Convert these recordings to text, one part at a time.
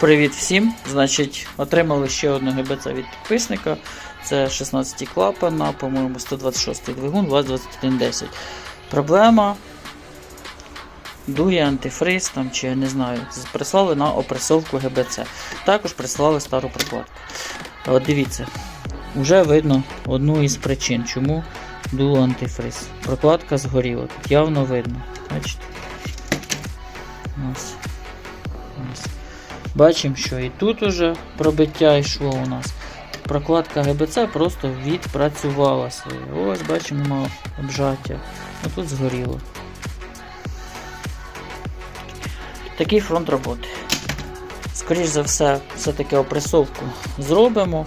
Привіт всім! Значить, отримали ще одну ГБЦ від підписника. Це 16 клапана, по-моєму, 126 двигун, ВАЗ-2110. Проблема. Дує антифриз там, чи я не знаю. Прислали на опресовку ГБЦ. Також прислали стару прокладку. От дивіться, вже видно одну із причин, чому дуло антифриз. Прокладка згоріла. Тут явно видно. Бачите? Ось. Ось. Бачимо, що і тут уже пробиття йшло у нас. Прокладка ГБЦ просто відпрацювала своє. Ось бачимо, обжаття. А тут згоріло. Такий фронт роботи. Скоріше за все, все-таки опресовку зробимо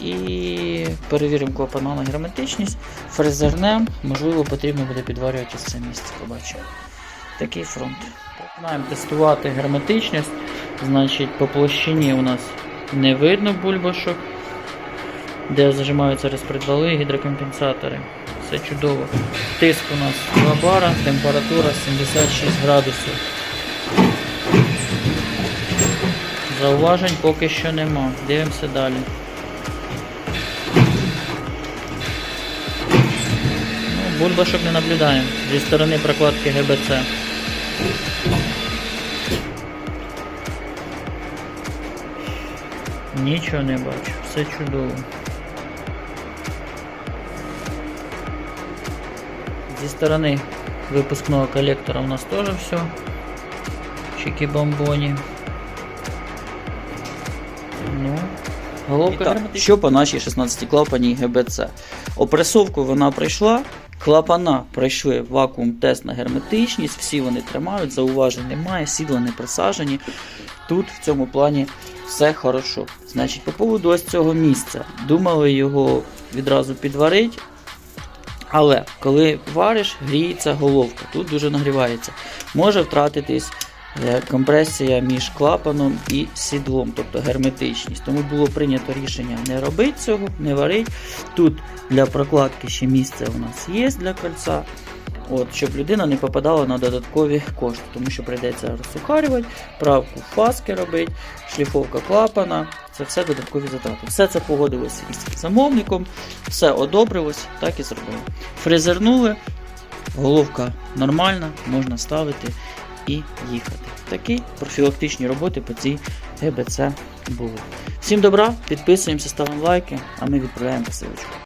і перевіримо клапана на герметичність, фрезернем, можливо, потрібно буде підварювати це місце. Побачимо. Такий фронт. Починаємо тестувати герметичність. Значить, по площині у нас не видно бульбашок, де зажимаються розпредвали, гідрокомпенсатори. Все чудово. Тиск у нас 2 бара, температура 76 градусів. Зауважень поки що нема. Дивимося далі. Ну, бульбашок не наблюдаємо зі сторони прокладки ГБЦ. Нічого не бачу, все чудово. Зі сторони випускного колектора у нас теж все. Чики-бомбоні. Ну, головка так, що по нашій 16 клапаній ГБЦ? Опресовку вона пройшла, клапана пройшли вакуум-тест на герметичність, всі вони тримають, зауважень немає, сідла не присаджені. Тут в цьому плані все хорошо. Значить, по поводу ось цього місця. Думали його відразу підварити. Але коли вариш, гріється головка, тут дуже нагрівається. Може втратитись е, компресія між клапаном і сідлом, тобто герметичність. Тому було прийнято рішення не робити цього, не варити. Тут для прокладки ще місце у нас є для кольця. От, щоб людина не попадала на додаткові кошти, тому що прийдеться розсухарювати, правку фаски робити, шліфовка клапана. Це все додаткові затрати. Все це погодилося із замовником, все одобрилось, так і зробили. Фрезернули, головка нормальна, можна ставити і їхати. Такі профілактичні роботи по цій ГБЦ були. Всім добра, підписуємося, ставимо лайки, а ми відправляємо посилочку.